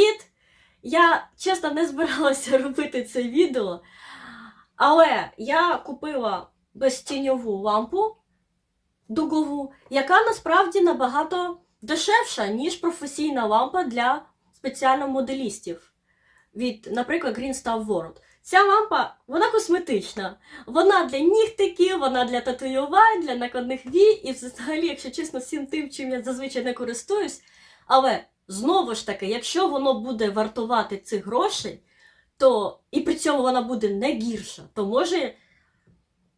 привіт! Я чесно не збиралася робити це відео, але я купила безтіньову лампу дугову, яка насправді набагато дешевша, ніж професійна лампа для спеціально моделістів від, наприклад, Green Star World. Ця лампа, вона косметична. Вона для нігтиків, вона для татуювань, для накладних вій, і взагалі, якщо чесно, всім тим, чим я зазвичай не користуюсь. Але знову ж таки, якщо воно буде вартувати цих грошей, то і при цьому вона буде не гірша, то може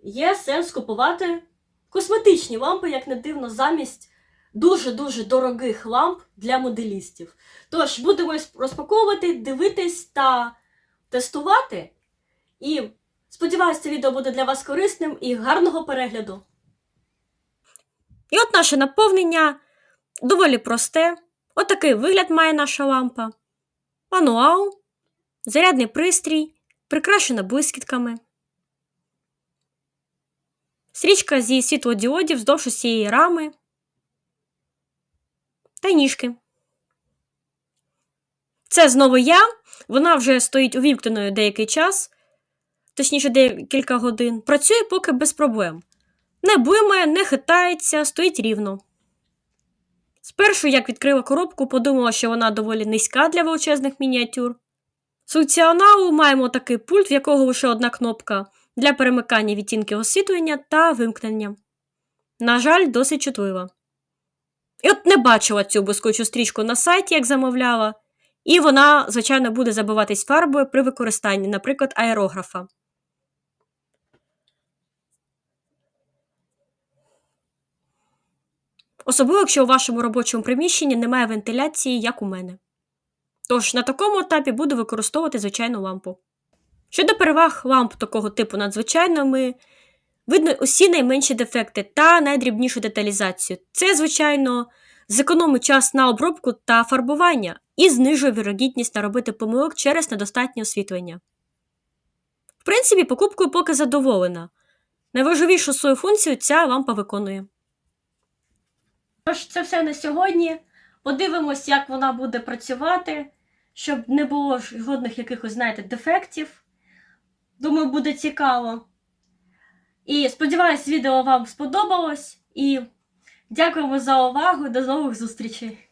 є сенс купувати косметичні лампи, як не дивно, замість дуже-дуже дорогих ламп для моделістів. Тож будемо розпаковувати, дивитись та тестувати. І сподіваюся, це відео буде для вас корисним і гарного перегляду. І от наше наповнення доволі просте. Отакий вигляд має наша лампа. Мануал, зарядний пристрій, прикрашена блискітками. Стрічка зі світлодіодів вздовж усієї рами та ніжки. Це знову я. Вона вже стоїть увімкненою деякий час, точніше, декілька годин. Працює поки без проблем. Не блимає, не хитається, стоїть рівно. Спершу, як відкрила коробку, подумала, що вона доволі низька для величезних мініатюр. З функціоналу маємо такий пульт, в якого лише одна кнопка для перемикання відтінків освітлення та вимкнення. На жаль, досить чутлива. І от не бачила цю блискучу стрічку на сайті, як замовляла, і вона, звичайно, буде забиватись фарбою при використанні, наприклад, аерографа. Особливо, якщо у вашому робочому приміщенні немає вентиляції, як у мене. Тож на такому етапі буду використовувати звичайну лампу. Щодо переваг ламп такого типу над звичайними, видно усі найменші дефекти та найдрібнішу деталізацію. Це, звичайно, зекономить час на обробку та фарбування і знижує вірогідність наробити помилок через недостатнє освітлення. В принципі, покупкою поки задоволена. Найважливішу свою функцію ця лампа виконує. Тож, це все на сьогодні. Подивимось, як вона буде працювати, щоб не було жодних якихось, знаєте, дефектів. Думаю, буде цікаво. І сподіваюсь, відео вам сподобалось. І дякуємо за увагу. До нових зустрічей!